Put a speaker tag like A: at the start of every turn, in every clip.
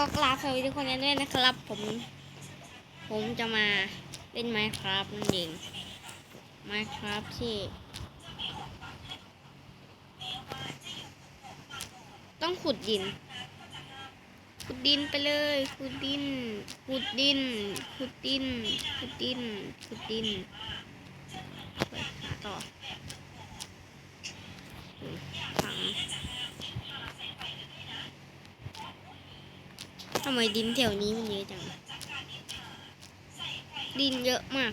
A: ก็กราบสวัสดีทุกคนกันด้วยนะครับ ผม ผมจะมาเล่น Minecraft นั่นเอง Minecraft ที่ ต้องขุดดิน ขุดดินไปเลย ขุดดิน ขุดดิน ขุดดิน ขุดดิน ขุดดินไปหาต่อฝัง ทำไมดินแถวนี้มันเยอะจัง ดินเยอะมาก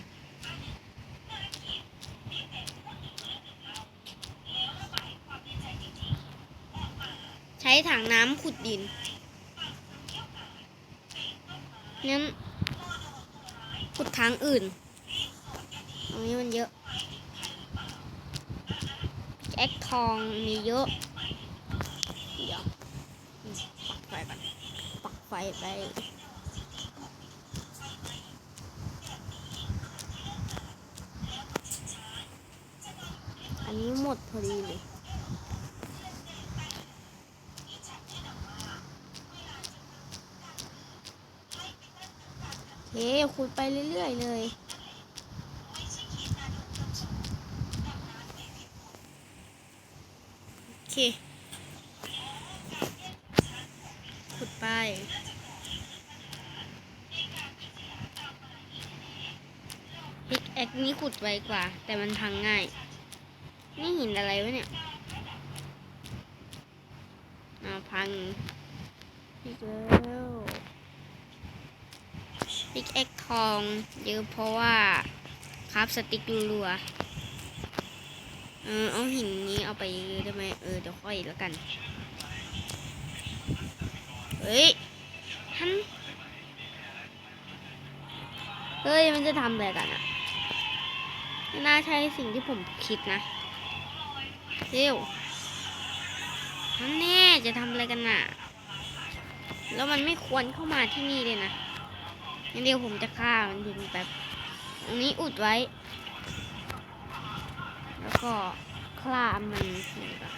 A: ใช้ถังน้ำขุดดินงั้นขุดทางอื่น ตรงนี้มันเยอะแอ็กทองมีเยอะ เดี๋ยวอืมปักไฟก่อน ไฟไปอันนี้หมดพอดีเลยโอเคขุดไปเรื่อยๆเลยโอเค ขุด ไป พิกแอคนี้ขุดไวกว่า แต่มันพังง่าย นี่หินอะไรวะเนี่ยอาพังอีกแล้วพิกแอคทอง เยอะเพราะว่าคราฟสติ๊กรัวเออเอาหินนี้เอาไปได้ไหมเออเดี๋ยวค่อยแล้วกัน เฮ้ยทันเฮ้ย มันจะทำอะไรกันอะไม่น่าใช่สิ่งที่ผมคิดนะเร็วนั่นแน่จะทำอะไรกันน่ะ แล้วมันไม่ควรเข้ามาที่นี่เลยนะงั้นเดี๋ยวผมจะฆ่ามันทิ้งแบบตรงนี้อุดไว้ แล้วก็คลามันทิ้งก่อน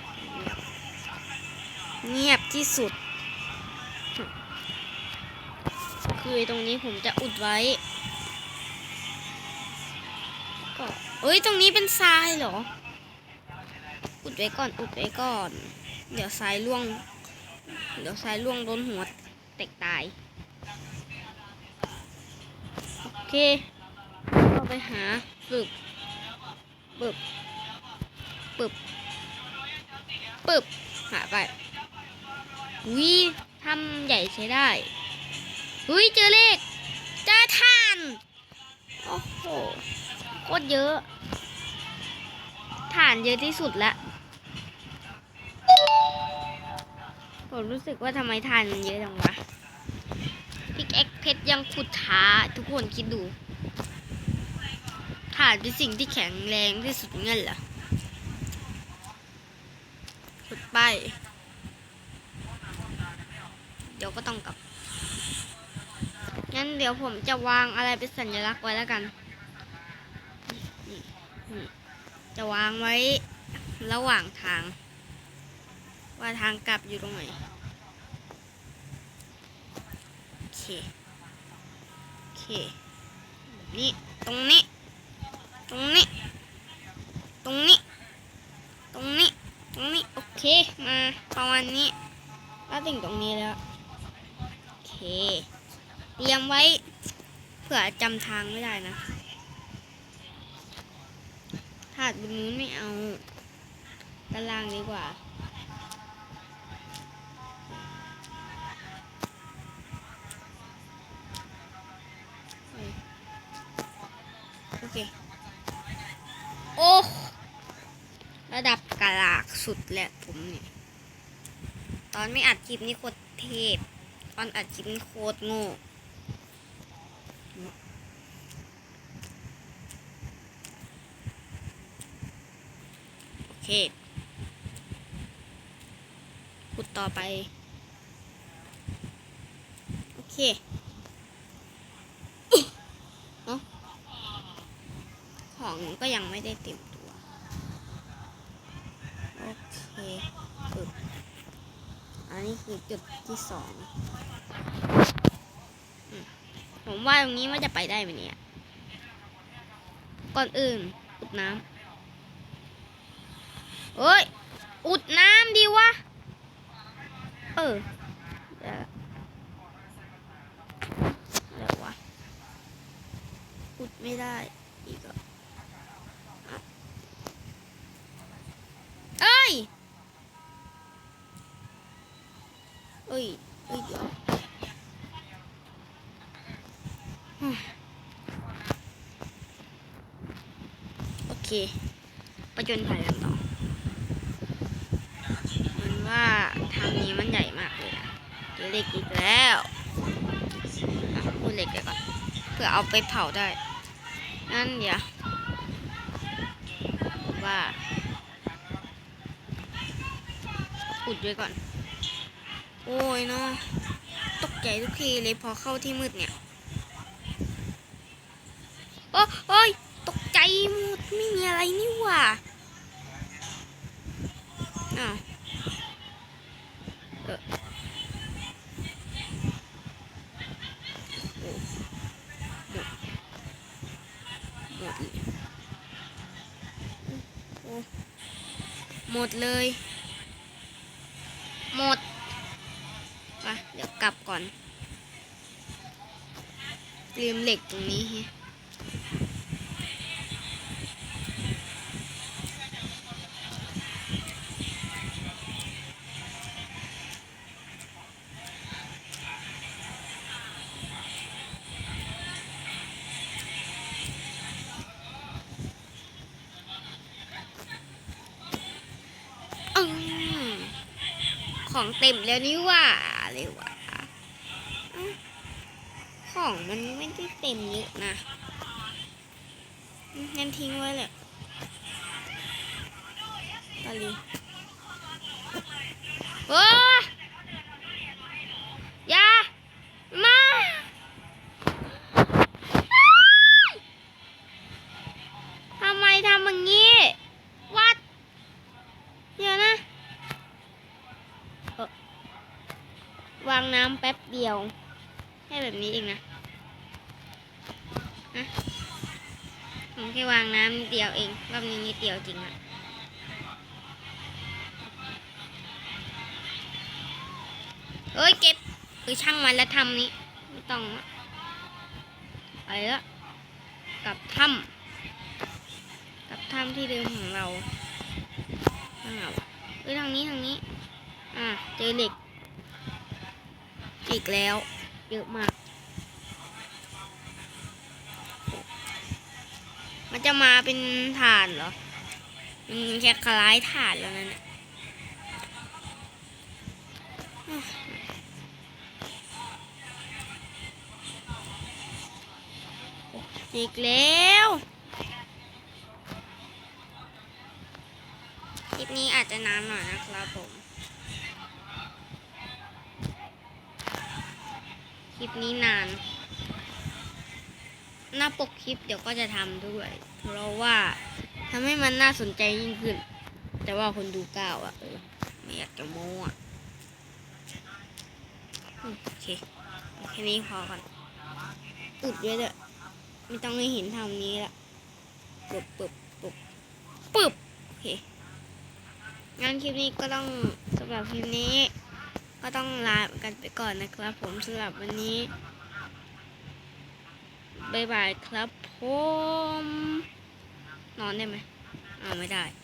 A: เงียบที่สุด คือตรงนี้ผมจะอุดไว้ ก็เอ้ยตรงนี้เป็นทรายเหรอ อุดไว้ก่อนอุดไว้ก่อน เดี๋ยวทรายล่วง เดี๋ยวทรายล่วงโดนหัวแตกตาย โอเคเราไปหาปึบปึบปึบปึบหาไปวิทำใหญ่ใช้ได้ อุ้ยเจอเลขเจอทาน โอ้โหโคตรเยอะฐานเยอะที่สุดละผมรู้สึกว่าทำไมฐานมันเยอะจังวะพิกแอคเพชรยังขุดช้าทุกคนคิดดูฐานเป็นสิ่งที่แข็งแรงที่สุดเงี้ยเหรอขุดไป เดี๋ยวก็ต้องกลับ งั้นเดี๋ยวผมจะวางอะไรเป็นสัญลักษณ์ไว้แล้วกัน จะวางไว้ระหว่างทาง ว่าทางกลับอยู่ตรงไหน โอเค โอเคนี่ ตรงนี้ ตรงนี้ ตรงนี้ ตรงนี้ ตรงนี้ โอเค มาประมาณนี้ แล้วถึงตรงนี้แล้ว โอเค เตรียมไว้เผื่อจำทางไม่ได้นะถาดบนนู้นไม่เอาด้านล่างดีกว่าโอเค โอ้ระดับกะลากสุดแหละผมเนี่ย ตอนไม่อัดคลิปนี่โคตรเทพ ตอนอัดคลิปนี่โคตรโง่ เคขุดต่อไป โอเคเอ้าของก็ยังไม่ได้เต็มตัว โอเคปึ๊บอันนี้คือจุดที่สองผมว่าตรงนี้ว่าจะไปได้ไหมเนี่ย ก่อนอื่นอุดน้ำ เฮ้ย อุดน้ำดีวะ เออเดี๋ยวววะอุดไม่ได้ อีกเหรออะเอ้ย เอ้ย เอ้ยเดี๋ยวโอเค ประจนภัยกันต่อ มันว่าทาง นี้มันใหญ่มากเลยนะเจอเหล็กอีกแล้วอะพูดเหล็กไปก่อนเพื่อเอาไปเผาได้งั้นเดี๋ยวว่าอุดไว้ก่อน โอ้ยเนาะตกใจทุกทีเลยพอเข้าที่มืดเนี่ยโอ้โอ้ยตกใจหมดไม่มีอะไรนี่หว่าอ้าว ยโอ้หมดเลย หมดไปเดี๋ยวกลับก่อนลืมเหล็กตรงนี้ ของเต็มแล้วนี่ว่าเลยว่ะของมันไม่ได้เต็มเยอะนะงั้นทิ้งไว้เลยตะลีโอ้ วางน้ำแป๊บเดียวให้แบบนี้เองนะนะผมแค่วางน้ำนิดเดียวเองรอบนี้นิดเดียวจริงอะเอ้ยเก็บเออช่างมันแล้วทำนี้ไม่ต้องละไปละกับถ้ำกับถ้ำที่เดิมของเราทางไหนวเอ้ยทางนี้ทางนี้ อ่าเจอเหล็ก อีกแล้ว เยอะมาก มันจะมาเป็นฐานเหรอ มันแค่คล้ายฐานแล้วนั่นอีกแล้วคลิปนี้อาจจะนานหน่อยนะครับผม คลิปนี้นาน หน้าปกคลิปเดี๋ยวก็จะทำด้วย เพราะว่าทำให้มันน่าสนใจยิ่งขึ้น แต่ว่าคนดูก้าวอะเออไม่อยากจะโม้อะอืมโอเคแค่นี้พอก่อนอุดด้วยเถอไม่ต้องให้เห็นท่านี้ละปึ๊บปึ๊บปึ๊บปึ๊บโอเคงั้นคลิปนี้ก็ต้องสำหรับคลิปนี้ ก็ต้องลากันไปก่อนนะครับ ผมสำหรับวันนี้บายบายครับผม นอนได้ไหมอ้าวไม่ได้